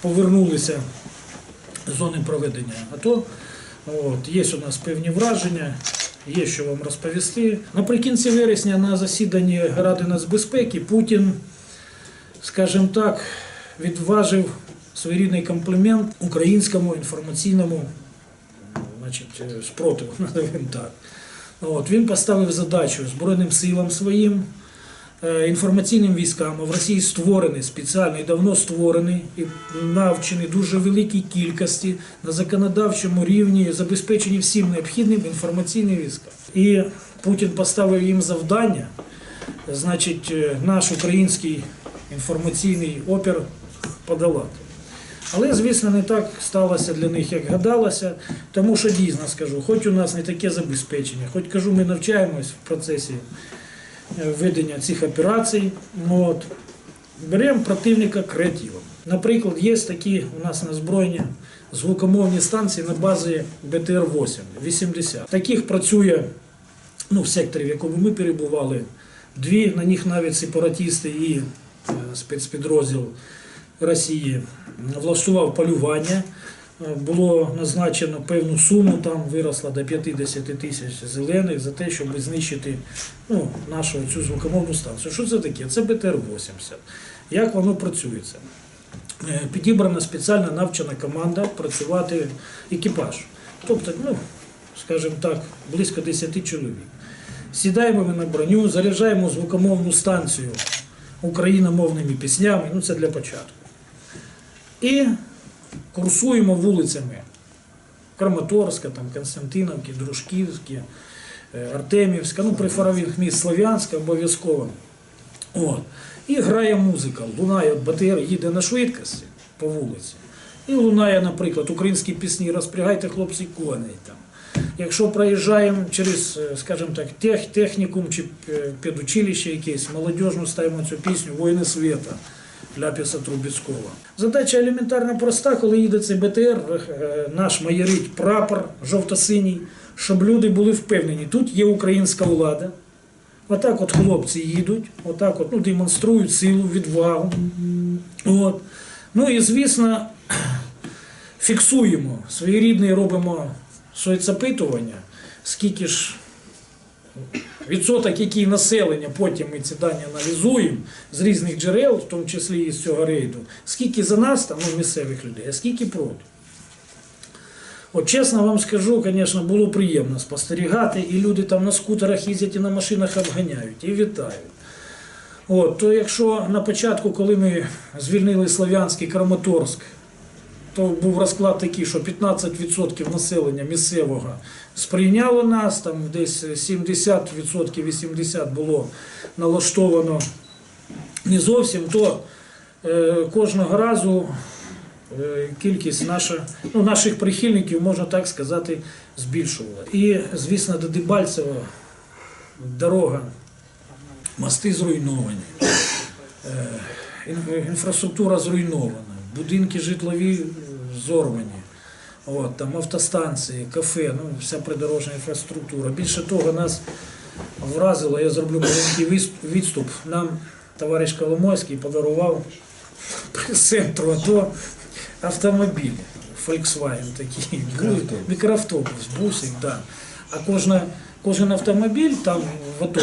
повернулися з зони проведення АТО. От, є у нас певні враження, є що вам розповісти. Наприкінці вересня на засіданні Ради нацбезпеки Путін, скажімо так, відважив своєрідний комплімент українському інформаційному значить, спротиву, так. От, він поставив задачу Збройним силам своїм, інформаційним військам. В Росії створений спеціально і давно створений і навчений дуже великій кількості на законодавчому рівні, забезпечені всім необхідним інформаційні війська. І Путін поставив їм завдання, значить, е, наш український інформаційний опір подолати. Але, звісно, не так сталося для них, як гадалося, тому що дійсно скажу, хоч у нас не таке забезпечення, хоч кажу, ми навчаємось в процесі е, ведення цих операцій. От, беремо противника креативом. Наприклад, є такі у нас на збройні звукомовні станції на базі БТР-8, 80. Таких працює ну, в секторі, в якому ми перебували, дві, на них навіть сепаратісти і е, спецпідрозділ Росії влаштував полювання. Е, Було назначено певну суму, там виросла до 50 тисяч зелених за те, щоб знищити ну, нашу цю звукомовну станцію. Що це таке? Це БТР-80. Як воно працюється? Е, Підібрана спеціально навчена команда працювати екіпаж. Тобто, ну, скажімо так, близько 10 чоловік. Сідаємо ми на броню, заряджаємо звукомовну станцію україномовними піснями, ну це для початку. І курсуємо вулицями Краматорська, там, Константиновки, Дружківське, е, Артемівська, ну, прифорових міст Слов'янська обов'язково. От. І грає музика. Лунає БТР, їде на швидкості по вулиці. І лунає, наприклад, українські пісні Розпрягайте хлопці коней там. Якщо проїжджаємо через, е, скажімо так, тех, технікум чи е, педучилище якесь, молодіжну ставимо цю пісню Воїни світа Ляпіса Трубецького. Задача елементарно проста, коли їде цей БТР, е, наш майорить прапор жовто-синій, щоб люди були впевнені, тут є українська влада. Отак от хлопці їдуть, отак от, ну, демонструють силу, відвагу. От. Ну і звісно, фіксуємо своєрідне робимо соцопитування, скільки ж відсоток, який населення, потім ми ці дані аналізуємо з різних джерел, в тому числі і з цього рейду, скільки за нас там ну, місцевих людей, а скільки проти. От чесно вам скажу, звісно, було приємно спостерігати, і люди там на скутерах їздять і на машинах обганяють, і вітають. От, то якщо на початку, коли ми звільнили Слов'янський Краматорськ, то був розклад такий, що 15% населення місцевого сприйняло нас, там десь 70%, 80% було налаштовано. Не зовсім, то е, кожного разу е, кількість наша, ну, наших прихильників, можна так сказати, збільшувала. І, звісно, до Дебальцева дорога, мости зруйновані, е, інфраструктура зруйнована, будинки житлові е, зорвані. От, там автостанції, кафе, ну, вся придорожня інфраструктура. Більше того, нас вразило, я зроблю маленький відступ. Нам товариш Коломойський подарував прес-центру АТО автомобіль. Volkswagen такий, Мікроавтобус. мікроавтобус, бусик, да. А кожна, кожен автомобіль там в АТО,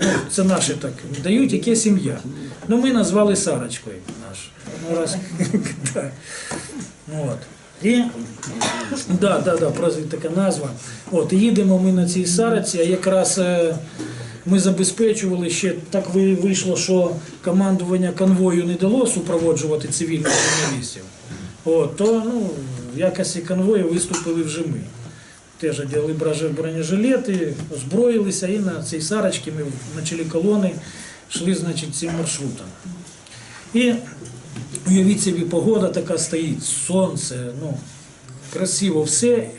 ну, це наші так, дають яке сім'я. Ну ми назвали Сарочкою наш. Ну, раз, да. І да, да, да, така назва. От, їдемо ми на цій Сараці, а якраз е, ми забезпечували ще так вийшло, що командування конвою не дало супроводжувати цивільних журналістів. От, то ну, в якості конвою виступили вже ми. Теж одягли бронежилети, озброїлися і на цій Сарочці ми на чолі колони йшли значить, цим маршрутом. І уявіть собі, погода така стоїть, сонце, ну, красиво все.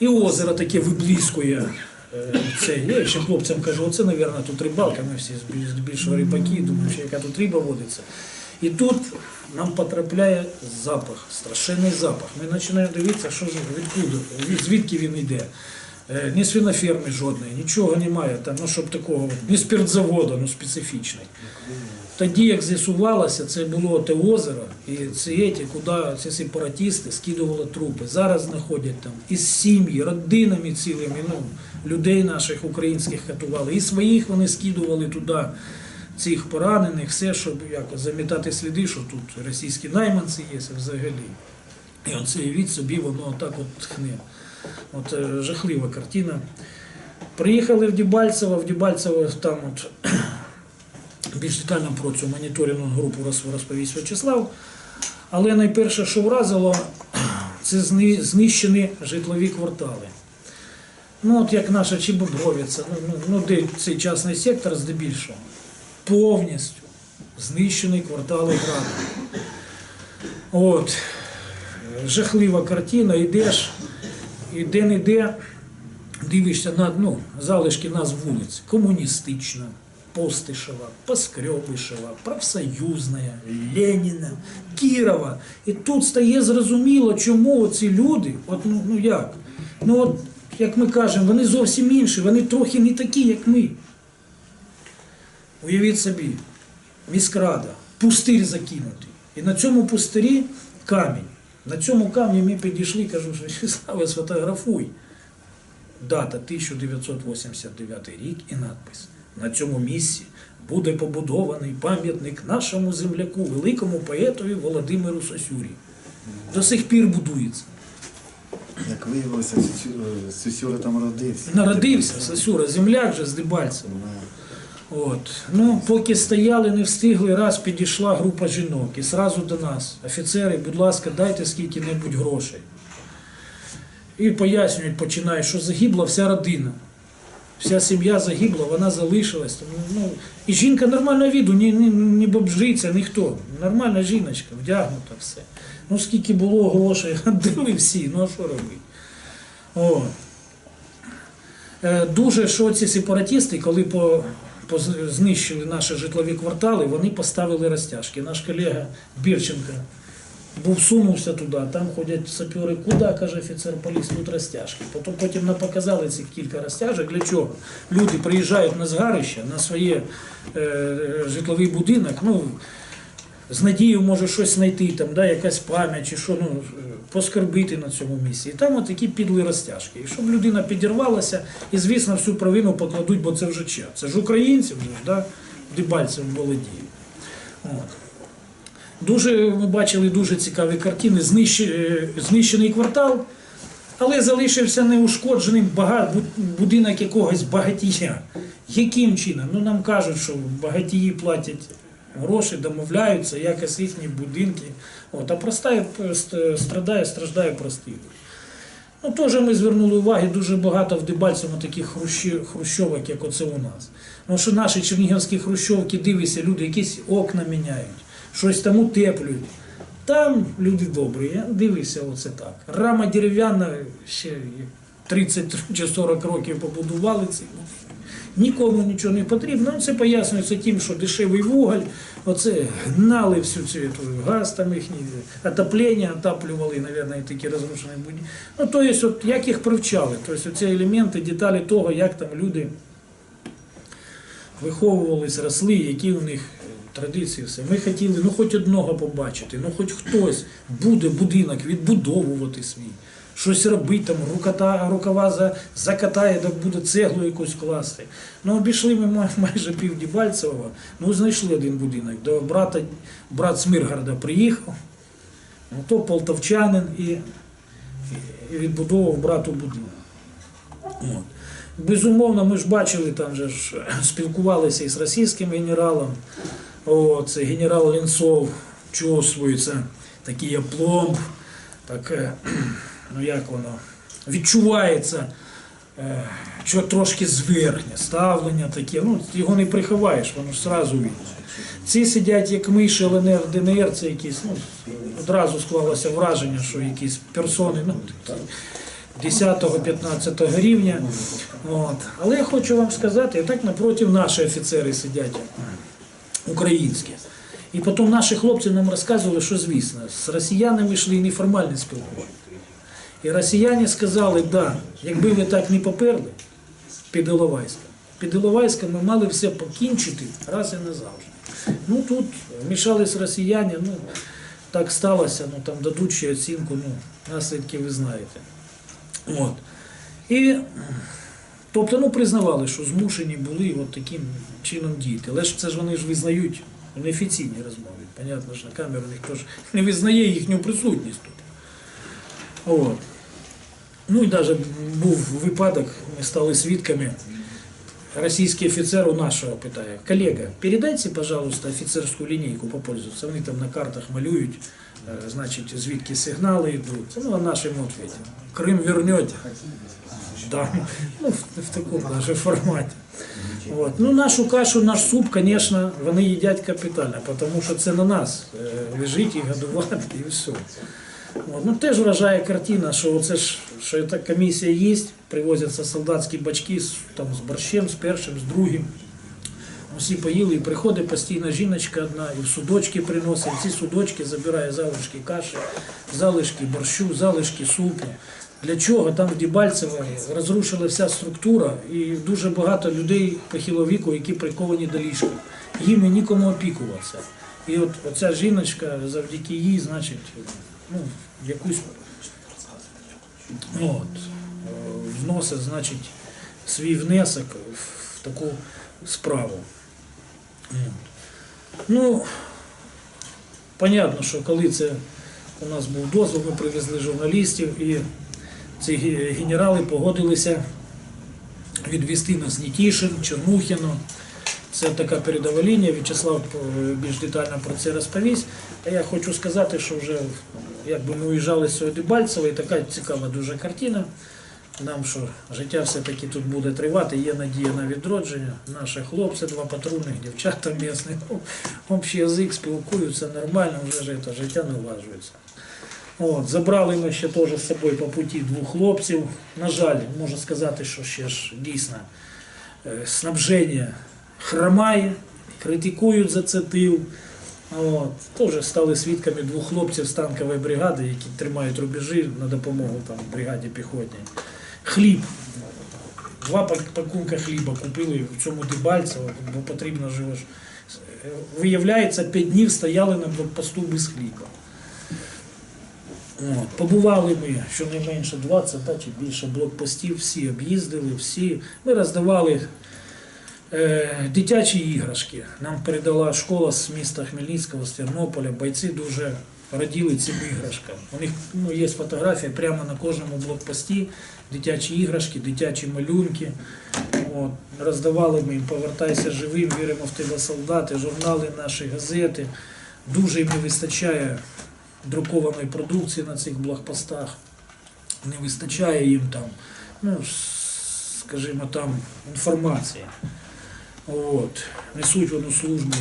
І озеро таке виблискує. Е, Це, я ще хлопцям кажу, оце, мабуть, тут рибалка, ми всі збіль- здебільшого рибаки, думаю, що яка тут риба водиться. І тут нам потрапляє запах, страшенний запах. Ми починаємо дивитися, що відкуди, звідки він йде. Е, Ні свиноферми жодної, нічого немає, там, ну, щоб такого, ні спиртзаводу, ну специфічний. Тоді, як з'ясувалося, це було те озеро, і ці, куди ці сепаратисти скидували трупи. Зараз знаходять там із сім'ї, родинами цілими, ну, людей наших українських катували. І своїх вони скидували туди, цих поранених, все, щоб якось замітати сліди, що тут російські найманці є взагалі. І оце від собі воно отак от тхне. От е, жахлива картина. Приїхали в Дебальцево, в Дебальцево там от більш детально про цю моніторингу групу розповість Вячеслав. Але найперше, що вразило, це знищені житлові квартали. Ну, от як наша Чебобровиця, ну, ну, ну де цей частний сектор здебільшого, повністю знищені квартали граду. От, жахлива картина, йдеш, і де-не-де дивишся на ну, залишки назв вулиць. Комуністична, Постишева, Поскребишева, Профсоюзна, Леніна, Кірова. І тут стає зрозуміло, чому ці люди, от, ну, ну як? Ну от, як ми кажемо, вони зовсім інші, вони трохи не такі, як ми. Уявіть собі, міськрада, пустир закинутий. І на цьому пустирі камінь. На цьому камні ми підійшли, кажу, що Вячеславе, сфотографуй. Дата 1989 рік і надпис. На цьому місці буде побудований пам'ятник нашому земляку, великому поетові Володимиру Сосюрі. До сих пір будується. Як виявилося, Сюсюра там родився. Народився Сосюра, земляк же з Дебальцева. От. Ну, поки стояли, не встигли, раз підійшла група жінок і зразу до нас. Офіцери, будь ласка, дайте скільки-небудь грошей. І пояснюють, починає, що загибла вся родина. Вся сім'я загибла, вона залишилась. Ну, і жінка нормального віду, ні, ні, ні бомжиця, ніхто. Нормальна жіночка, вдягнута все. Ну, скільки було грошей, дали всі, ну а що робити? О. Е, Дуже що ці сепаратисти, коли по, по знищили наші житлові квартали, вони поставили розтяжки. Наш колега Бірченко був сунувся туди, там ходять сапери, куди, каже офіцер поліції, тут розтяжки. Потім, потім нам показали ці кілька розтяжок. Для чого? Люди приїжджають на згарище, на своє е, житловий будинок, ну, з надією може щось знайти, там, да, якась пам'ять чи що, ну, поскорбити на цьому місці. І там от такі підли розтяжки. І щоб людина підірвалася, і, звісно, всю провину покладуть, бо це вже чия. Це ж українці вже, ж, да, Дебальцев володіє. От. Дуже ми бачили дуже цікаві картини. Е, знищений квартал, але залишився неушкодженим будинок якогось багатія. Яким чином? Ну нам кажуть, що багатії платять гроші, домовляються, якось їхні будинки. От, а проста ст- страдає, страждає простий. Ну, теж ми звернули увагу, дуже багато в Дебальцевому таких хрущовок, як оце у нас. Ну, що наші чернігівські хрущовки, дивися, люди якісь окна міняють, щось там утеплюють. Там люди добрі, я- оце так. Рама дерев'яна, ще 30 чи 40 років побудували ці. Нікому нічого не потрібно. Ну, це пояснюється тим, що дешевий вуголь, оце гнали всю цю газ там їхній, отоплення отаплювали, мабуть, такі розрушені будівлі. Ну, то є, от, як їх привчали, тобто ці елементи, деталі того, як там люди виховувались, росли, які у них традиції все. Ми хотіли ну хоч одного побачити, ну хоч хтось буде будинок відбудовувати свій, щось робити, там руката, рукава за, закатає, так буде цеглу якусь класти. Ну обійшли ми май- майже пів Дебальцевого, ну знайшли один будинок. До брата, брат Смиргарда приїхав, ну, то полтавчанин і, і відбудовував брату будинок. От. Безумовно, ми ж бачили, там же ж спілкувалися із російським генералом. О, це генерал Лінцов чувствується, такий опломб, так, е, ну як воно, відчувається, е, що трошки зверхнє, ставлення таке, ну його не приховаєш, воно ж одразу видно. Ці сидять як миші ЛНР, ДНР, це якісь, ну, одразу склалося враження, що якісь персони, ну, 10-15 рівня. От. Але я хочу вам сказати, так напроти наші офіцери сидять, українські. І потім наші хлопці нам розказували, що звісно, з росіянами йшли неформальне спілкування. І росіяни сказали, да, якби ви так не поперли під Іловайськом, під Іловайськом ми мали все покінчити раз і назавжди. Ну тут вмішались росіяни, ну так сталося, ну там дадуть ще оцінку, ну, наслідки ви знаєте. От. І тобто, ну, признавали, що змушені були от таким чином діяти. Але ж це ж вони ж визнають в неофіційній розмові. Понятно, що на камеру ніхто ж не визнає їхню присутність тут. От. Ну і навіть був випадок, ми стали свідками. Российский офицер у нашего питає, коллега, передайте, пожалуйста, офіцерську лінійку попользоваться. Вони там на картах малюють, е, значить, звідки сигнали йдуть. Ну, а наш йому відповідь. Крим вернете. Да. Ну, в, в такому даже форматі. От. Ну, нашу кашу, наш суп, звісно, вони їдять капітально, тому що це на нас е, лежить і годувати, і все. От. Ну, теж вражає картина, що оце ж, що ця комісія є, привозяться солдатські бачки з, там, з борщем, з першим, з другим. Всі поїли і приходить постійно жіночка одна, і в судочки приносить. Ці судочки забирає залишки каші, залишки борщу, залишки супу. Для чого? Там в Дебальцево розрушила вся структура і дуже багато людей похилого віку, які приковані до ліжка. Їм і нікому опікуватися. І от оця жіночка завдяки їй, значить, ну, якусь от, е, вносить, значить, свій внесок в таку справу. Ну, понятно, що коли це у нас був дозвіл, ми привезли журналістів, і ці генерали погодилися відвести нас Нітішин, Чернухіну. Це така передова лінія. В'ячеслав е, більш детально про це розповість. А я хочу сказати, що вже якби ми уїжджали з цього і така цікава дуже картина. Нам що життя все-таки тут буде тривати, є надія на відродження. Наші хлопці, два патрульних, дівчата місні, ну, общий язик спілкуються нормально, вже життя налажується. От, забрали ми ще теж з собою по путі двох хлопців. На жаль, можу сказати, що ще ж дійсно е, снабження хромає, критикують за це тил. От. Теж стали свідками двох хлопців з танкової бригади, які тримають рубежі на допомогу там, бригаді піхотній. Хліб. Два пак- пакунка хліба купили в цьому Дебальцево, бо потрібно живо. Е, Виявляється, п'ять днів стояли на блокпосту без хліба. От. Побували ми щонайменше 20 та, чи більше блокпостів, всі об'їздили, всі. Ми роздавали е, дитячі іграшки. Нам передала школа з міста Хмельницького, з Тернополя. Бойці дуже раділи цим іграшкам. У них ну, є фотографія прямо на кожному блокпості. Дитячі іграшки, дитячі малюнки. От. Роздавали ми їм повертайся живим, віримо в тебе солдати, журнали наші, газети. Дуже їм не вистачає друкованої продукції на цих блокпостах. Не вистачає їм там, ну, скажімо, там інформації. От. Несуть вони службу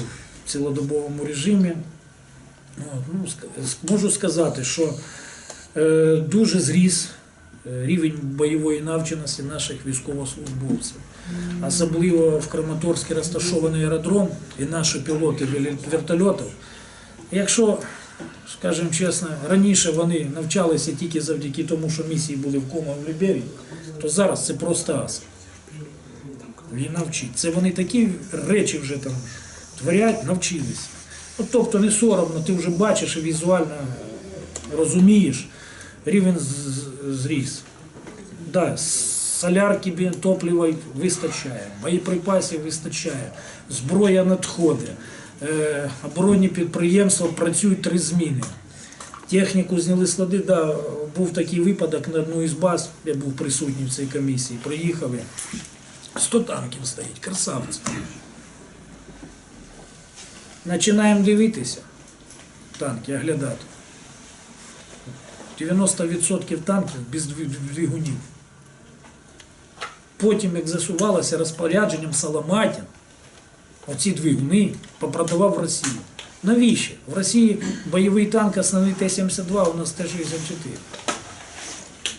в цілодобовому режимі. От. Ну, можу сказати, що е, дуже зріс е, рівень бойової навченості наших військовослужбовців. Особливо в Краматорській розташований аеродром і наші пілоти вертольотів. Якщо, скажімо чесно, раніше вони навчалися тільки завдяки тому, що місії були в Кома в Ліберії, то зараз це просто ас. Війна вчить. Це вони такі речі вже там творять, навчилися. От, тобто не соромно, ти вже бачиш і візуально розумієш, рівень зріс. Да, солярки, топлива вистачає, боєприпасів вистачає, зброя надходить, оборонні підприємства працюють три зміни. Техніку зняли склади, да, був такий випадок на одну із баз, я був присутній в цій комісії, приїхали. 100 танків стоїть, красавці. Починаємо дивитися, танки, оглядати. 90% танків без двигунів. Потім, як з'ясувалося, розпорядженням Соломатін оці двигуни попродавав в Росію. Навіщо? В Росії бойовий танк основний Т-72, у нас Т-64.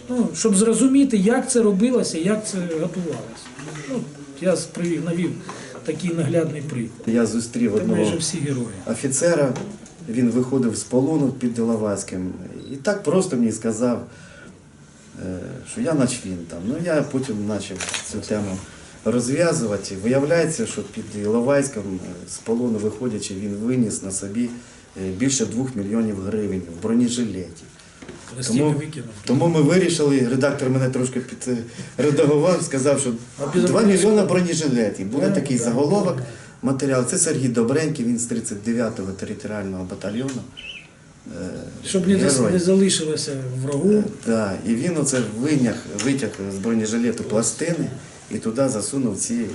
Ну, щоб зрозуміти, як це робилося, як це готувалося. Ну, я привів, навів такий наглядний приклад. Я зустрів Це одного всі герої. офіцера, він виходив з полону під Іловайськом і так просто мені сказав, е, що я начфін там. Ну я потім почав цю тему розв'язувати. Виявляється, що під Іловайськом е, з полону виходячи, він виніс на собі е, більше 2 мільйонів гривень в бронежилеті. Тому, тому ми вирішили, редактор мене трошки підредагував, сказав, що А без 2 бронежилетів? Буде такий заголовок, матеріал. Це Сергій Добренький, він з 39-го територіального батальйону. Е, Щоб не, не залишилося врагу. Да, і він оце виняг, витяг з бронежилету пластини і туди засунув ці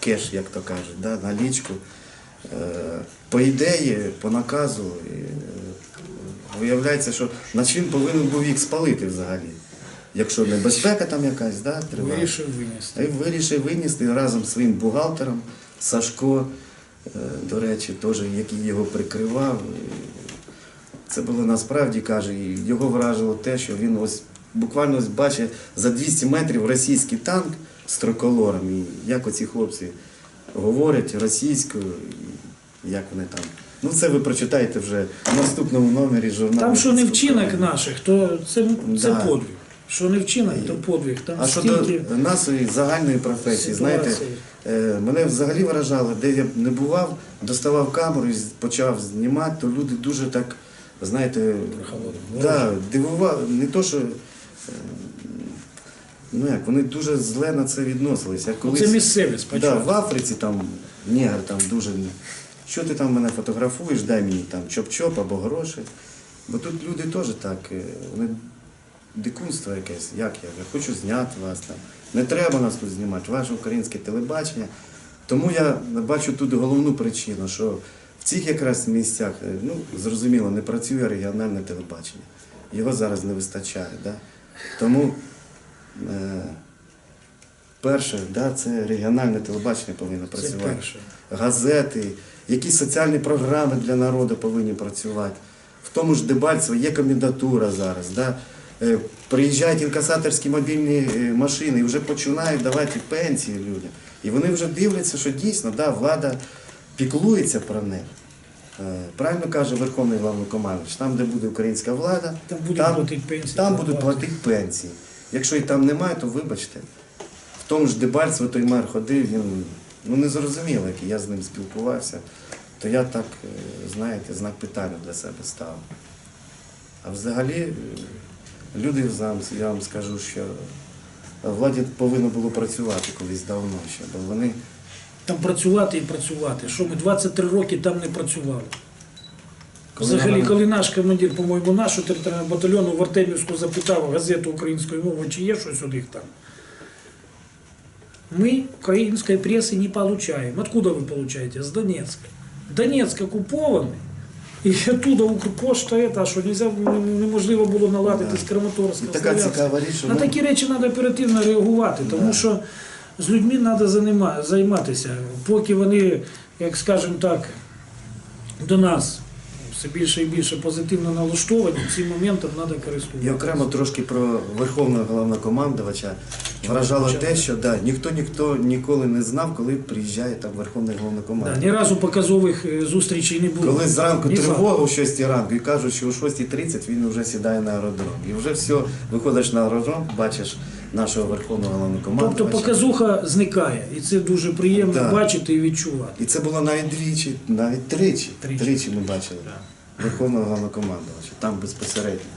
кеш, як то кажуть, да, налічку. Е, по ідеї, по наказу, е, виявляється, що наче він повинен був їх спалити взагалі. Якщо небезпека там якась, да, триває. Вирішив винести. І вирішив винести разом з своїм бухгалтером Сашко, е, до речі, теж, який його прикривав. Це було насправді, каже, і його вражило те, що він ось буквально ось бачить за 200 метрів російський танк з триколором. І як оці хлопці говорять російською, і як вони там. Ну, це ви прочитаєте вже в наступному номері журналу. Там, що не вчинок наших, то це, це Да. подвиг. Що не вчинок, то подвиг. Там А щодо стільки нашої загальної професії, знаєте, е, мене взагалі вражало, де я не бував, доставав камеру і почав знімати, то люди дуже так, знаєте, да, дивували, не то, що. Ну як, вони дуже зле на це відносилися. Колись, Це місцеві да, спочатку. в Африці там негр там дуже. Що ти там мене фотографуєш, дай мені там чоп-чоп або гроші. Бо тут люди теж так, е, вони дикунство якесь, як я, я хочу зняти вас там. Не треба нас тут знімати, ваше українське телебачення. Тому я бачу тут головну причину, що в цих якраз місцях, е, ну, зрозуміло, не працює регіональне телебачення. Його зараз не вистачає. Да? Тому перше, да, це регіональне телебачення повинно працювати газети, якісь соціальні програми для народу повинні працювати. В тому ж Дебальцево є комендатура зараз. Да? Е, Приїжджають інкасаторські мобільні е, машини і вже починають давати пенсії людям. І вони вже дивляться, що дійсно да, влада піклується про них. Е, Правильно каже Верховний Головнокомандуючий, там, де буде українська влада, Там будуть платити пенсії. там будуть платити пенсії. Якщо і там немає, то вибачте. В тому ж Дебальцево той мер ходив, він ну не зрозуміло, який я з ним спілкувався, то я так, е, знаєте, знак питання для себе ставив. А взагалі, е, люди я вам скажу, що владі повинно було працювати колись давно ще, бо вони Там працювати і працювати. Що ми 23 роки там не працювали. Коли Взагалі, вона- коли наш командир, по-моєму, нашого територіального батальйону в Артемівську запитав газету українською мовою, чи є щось у них там. Мы украинской прессы не получаем. Откуда вы получаете? С Донецка. Донецк оккупованный. І оттуда Укрпошта, это, а що нельзя, неможливо було наладити Да. з Краматорська. І така Слов'янська. цікава річ, що На ми- такі речі треба оперативно реагувати, тому Да. що з людьми треба займатися, поки вони, як скажемо так, до нас все більше і більше позитивно налаштовані, цим моментом треба користуватися. І окремо трошки про верховного головнокомандувача вражало те, що да, ніхто ніхто ніколи не знав, коли приїжджає там верховний Да, головнокомандувач. ні разу показових е, зустрічей не було. Коли зранку Ні тривога о 6 ранку і кажуть, що о 6.30 він вже сідає на аеродром. І вже все, виходиш на аеродром, бачиш нашого верховного головнокомандувача. Тобто показуха зникає, і це дуже приємно Да. бачити і відчувати. І це було навіть двічі, навіть тричі. Тричі. Тричі, ми бачили верховного головнокомандувача, там безпосередньо.